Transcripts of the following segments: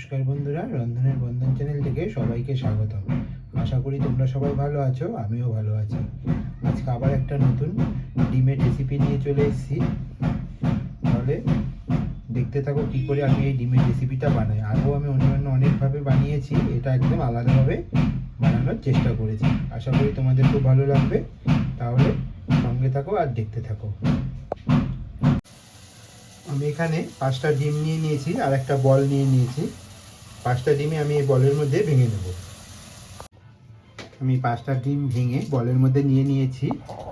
নমস্কার বন্ধুরা, রন্ধনের বন্ধন চ্যানেল থেকে সবাইকে স্বাগত আশা করি তোমরা সবাই ভালো আছো, আমিও ভালো আছি। আজকে আবার একটা নতুন ডিমের রেসিপি নিয়ে চলে এসেছি। তাহলে দেখতে থাকো কি করে আমি এই ডিমের রেসিপিটা বানাই। আগেও আমি অন্যান্য অনেকভাবে বানিয়েছি, এটা একদম আলাদাভাবে বানানোর চেষ্টা করেছি। আশা করি তোমাদের খুব ভালো লাগবে। তাহলে সঙ্গে থাকো আর দেখতে থাকো। আমি এখানে পাঁচটা ডিম নিয়ে নিয়েছি, আর একটা বল নিয়ে নিয়েছি। পাঁচটা ডিমে আমি এই বলের মধ্যে ভেঙে নেব আমি পাঁচটা ডিম ভেঙে বলের মধ্যে নিয়ে নিয়েছি।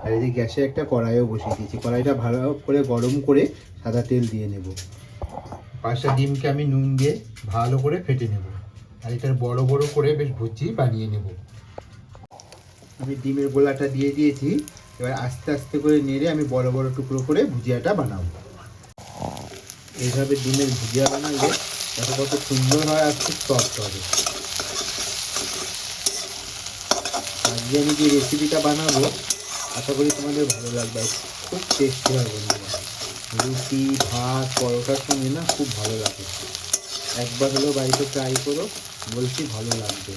আর এই যে গ্যাসে একটা কড়াইও বসিয়ে দিয়েছি। কড়াইটা ভালো করে গরম করে সাদা তেল দিয়ে নেব। পাঁচটা ডিমকে আমি নুন দিয়ে ভালো করে ফেটে নেব। আর এটার বড় বড় করে বেশ ভুজি বানিয়ে নেব। আমি ডিমের গোলাটা দিয়ে দিয়েছি। এবার আস্তে আস্তে করে নেড়ে আমি বড় বড় টুকরো করে ভুজিয়াটা বানাবো। এইভাবে ডিমের ভুজিয়া বানালে দেখো কত সুন্দর হয় আর খুব সফট হবে আজকে আমি যে রেসিপিটা বানাবো, আশা করি তোমাদের ভালো লাগবে। খুব টেস্টি হয় বন্ধুরা। রুটি, ভাত পরোটার সঙ্গে না খুব ভালো লাগে। একবার হলেও বাড়িতে ট্রাই করো, বলছি ভালো লাগবে।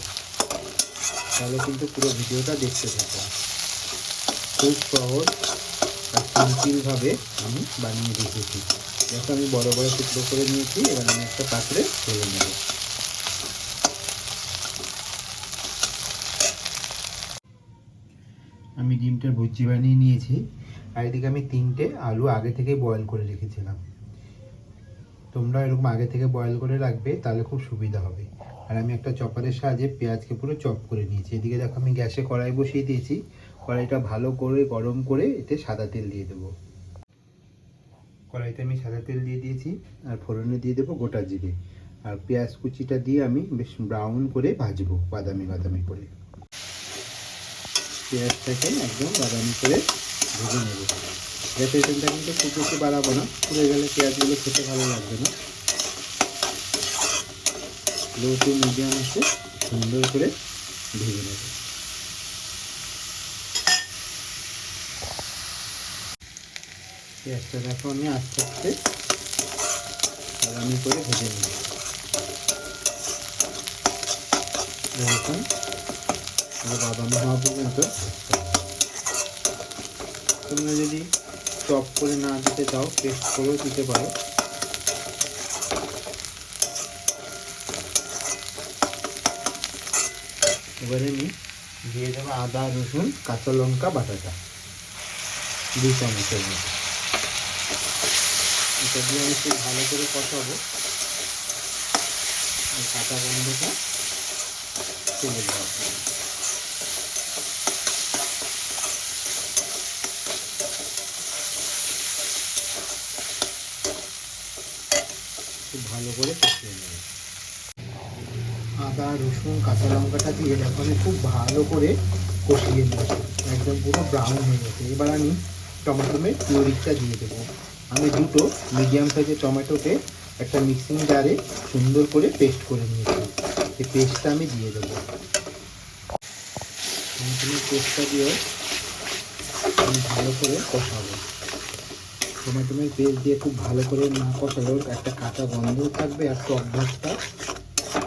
তাহলে কিন্তু পুরো ভিডিওটা দেখতে থাকো। খুব সহজ আর সিম্পলভাবে আমি বানিয়ে রেখেছি। আমি বড় বড় টুকরো করে নিয়েছি, এবার আমি একটা পাত্রে ঢেলে নেব। আমি ডিমটার ভুজি বানিয়ে নিয়েছি, আর এদিকে আমি তিনটে আলু আগে থেকে বয়েল করে রেখেছিলাম। তোমরা এরকম আগে থেকে বয়েল করে রাখবে, তাহলে খুব সুবিধা হবে। আর আমি একটা চপারের সাহায্যে পেঁয়াজকে পুরো চপ করে নিয়েছি। এদিকে দেখো আমি গ্যাসে কড়াই বসিয়ে দিয়েছি। কড়াইটা ভালো করে গরম করে এতে সাদা তেল দিয়ে দেবো। কড়াইতে আমি সাদা তেল দিয়ে দিয়েছি, আর ফোড়নে দিয়ে দেবো গোটা জিরে। আর পেঁয়াজ কুচিটা দিয়ে আমি বেশ ব্রাউন করে ভাজবো, বাদামি বাদামি করে। পেঁয়াজটাকে একদম বাদামি করে ভেজে নেব। গ্যাসের তেলটা কিন্তু খুব বেশি বাড়াবো না, পুড়ে গেলে পেঁয়াজগুলো খেতে ভালো লাগবে না। লো টু মিডিয়াম আছে, সুন্দর করে ভেজে নেব। পেঁয়াজটা দেখো আমি আস্তে আস্তে বাদামি করে ভেজে নেব। এরকম বাদামি হওয়া পর্যন্ত তোমরা যদি চপ করে না দিতে চাও, পেস্ট করেও দিতে পারো। এবারে আমি দিয়ে দেবো আদা, রসুন, কাঁচা লঙ্কা, বাটাটা। দুই চামচের মতো। এটা দিয়ে আমি খুব ভালো করে কষাবো। কাঁচা গন্ধটা চলে যাওয়া খুব ভালো করে কষিয়ে নেব। আদা, রসুন, কাঁচা লঙ্কাটা দিয়ে আমি খুব ভালো করে কষিয়ে নিয়েছি একদম পুরো ব্রাউন হয়ে গেছে। এবার আমি টমেটোমের পিওরিকটা দিয়ে দেবো। আমি দুটো মিডিয়াম সাইজের টমেটোকে একটা মিক্সিং জারে সুন্দর করে পেস্ট করে নিয়েছি। সেই পেস্টটা আমি দিয়ে দেবো। পেস্টটা দিয়ে আমি ভালো করে কষাবো। টমেটোমের পেস্ট দিয়ে খুব ভালো করে না কষালেও একটা কাঁচা গন্ধও থাকবে আর টক ভাতটা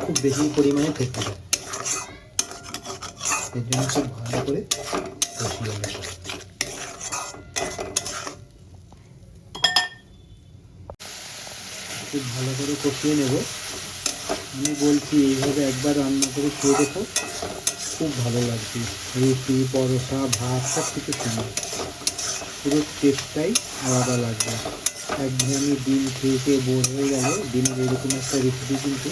খুব বেশি পরিমাণে থেকে যায় এর জন্য খুব ভালো করে কষিয়ে নেব। খুব ভালো করে কষিয়ে নেব। আমি বলছি, এইভাবে একবার রান্না করে খেয়ে দেখো, খুব ভালো লাগছে রুটি, পরোটা, ভাত, সব কিছু সঙ্গে পুরো টেস্টটাই আলাদা লাগবে। একঘেয়েমি ডিম খেয়ে খেয়ে বোর হয়ে গেলে, ডিমের এরকম একটা রেসিপি কিন্তু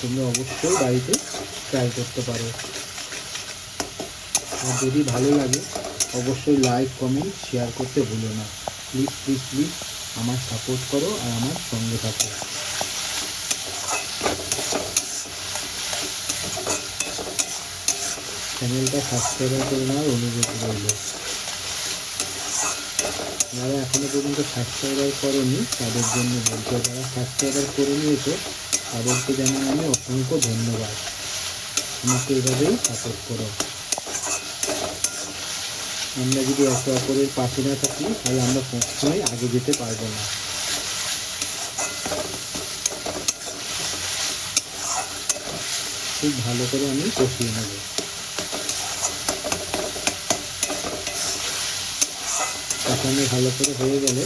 তোমরা অবশ্যই বাড়িতে ট্রাই করতে পারো। আর যদি ভালো লাগে, অবশ্যই লাইক কমেন্ট শেয়ার করতে ভুলো না। প্লিজ প্লিজ প্লিজ আমার সাপোর্ট করো আর আমার সঙ্গে থাকো। চ্যানেলটা সাবস্ক্রাইব করে নেওয়ার অনুরোধ রইল। যারা এখনও পর্যন্ত সাবস্ক্রাইবার করেনি, তাদের জন্য বলতে যারা সাবস্ক্রাইবার করে নিয়েছে, তাদেরকে যেমন আমি অসংখ্য ধন্যবাদ। আমাকে এভাবেই সাপোর্ট করো। আমরা যদি একে অপরের পাশে না থাকি, তাহলে আমরা কখনোই আগে যেতে পারব না। খুব ভালো করে আমি কষিয়ে নেব। কষানো ভালো করে হয়ে গেলে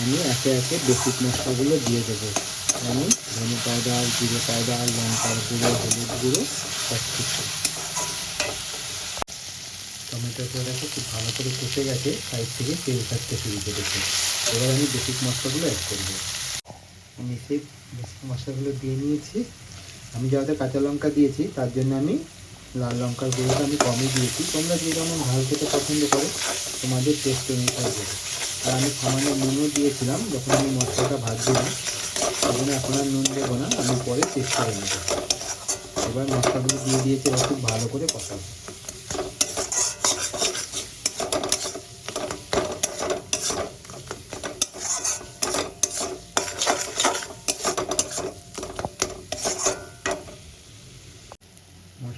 আমি একে একে বেসিক মশলাগুলো দিয়ে দেবো। যেমন ধনে পাউডার, জিরে পাউডার, লঙ্কার গুঁড়ো, হলুদ গুঁড়ো সব কিছু টমেটোটা দেখো খুব ভালো করে কষে গেছে সাইড থেকে তেল থাকতে শুরু করেছে। এবার আমি বেসিক মশলাগুলো অ্যাড করব। আমি সেই বেসিক মশলাগুলো দিয়ে নিয়েছি। আমি যাতে কাঁচা লঙ্কা দিয়েছি, তার জন্য আমি লাল লঙ্কার গুঁড়োটা আমি কমই দিয়েছি। তোমরা যে যেমন ঝাল খেতে পছন্দ করো, তোমাদের টেস্ট অনুসারে দেবে। আর আমি সামান্য নুনও দিয়েছিলাম, যখন আমি মশলাটা ভাজছিলাম, তখন এখন আর নুন দেবো না, আমি পরে টেস্ট করে নেব। এবার মশলাগুলো দিয়ে দিয়েছি খুব ভালো করে কষাবো।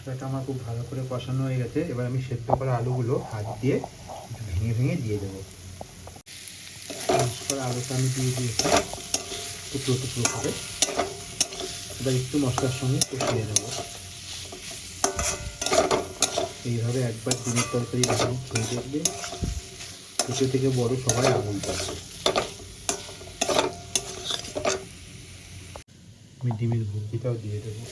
মশলাটা আমার খুব ভালো করে কষানো হয়ে গেছে। এবার আমি সেদ্ধ করা আলুগুলো হাত দিয়ে ভেঙে ভেঙে দিয়ে দেবো। করা আলুটা আমি দিয়ে দিয়েছি টুকরো টুকরো করে। এবার একটু মশলার সঙ্গে কষিয়ে নেব। এইভাবে একবার ডিমের তরকারি বানানো খেয়ে দেখবে। ছোটো থেকে বড় সবাই আগুন পাবে আমি ডিমের ভুজিটাও দিয়ে দেবো।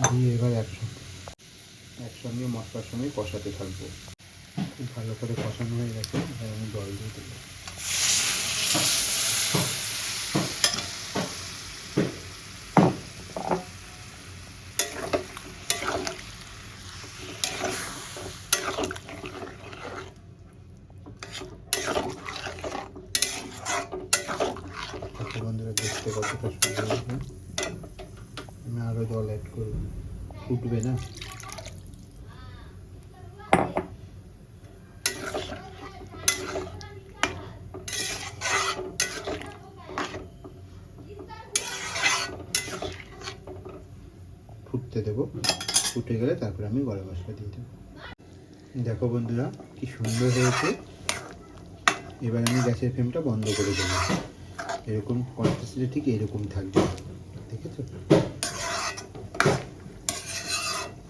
দিয়ে এবার একসঙ্গে একসঙ্গে মশলার সঙ্গে কষাতে থাকব। খুব ভালো করে কষানো হয়ে গেছে আমি জল দিয়ে দেবো আচ্ছা বন্ধুরা দেখতে কতটা সুন্দর হয়েছে আমি আরও জল অ্যাড করব। ফুটবে না? ফুটতে দেবো। ফুটে গেলে তারপরে আমি গরম মশলা দিয়ে দেবো। দেখো বন্ধুরা, কি সুন্দর হয়েছে। এবার আমি গ্যাসের ফ্লেমটা বন্ধ করে দেবো। এরকম কনসিস্টেন্সি ঠিক এরকম থাকবে। দেখেছ?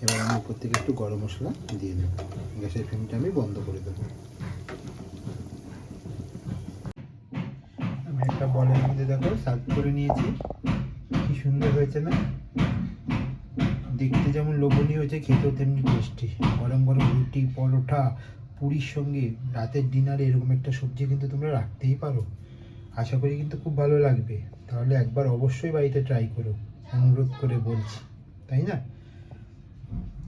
এবার আমি উপর থেকে একটু গরম মশলা দিয়ে দেবো গ্যাসের ফ্লেমটা আমি বন্ধ করে দেবো। আমি একটা বলের মধ্যে দেখো সার্ভ করে নিয়েছি। কি সুন্দর হয়েছে না? দেখতে যেমন লোভনীয় হয়েছে, খেতেও তেমনি টেস্টি গরম গরম রুটি, পরোটা, পুরীর সঙ্গে রাতের ডিনারে এরকম একটা সবজি কিন্তু তোমরা রাখতেই পারো। আশা করি কিন্তু খুব ভালো লাগবে। তাহলে একবার অবশ্যই বাড়িতে ট্রাই করো। অনুরোধ করে বলছি। তাই না?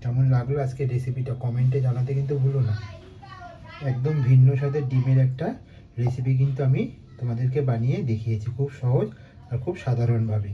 কেমন লাগল আজকে রেসিপিটা কমেন্টে জানাতে কিন্তু ভুলো না। একদম ভিন্ন স্বাদের ডিমের একটা রেসিপি কিন্তু আমি তোমাদেরকে বানিয়ে দেখিয়েছি, খুব সহজ আর খুব সাধারণভাবে।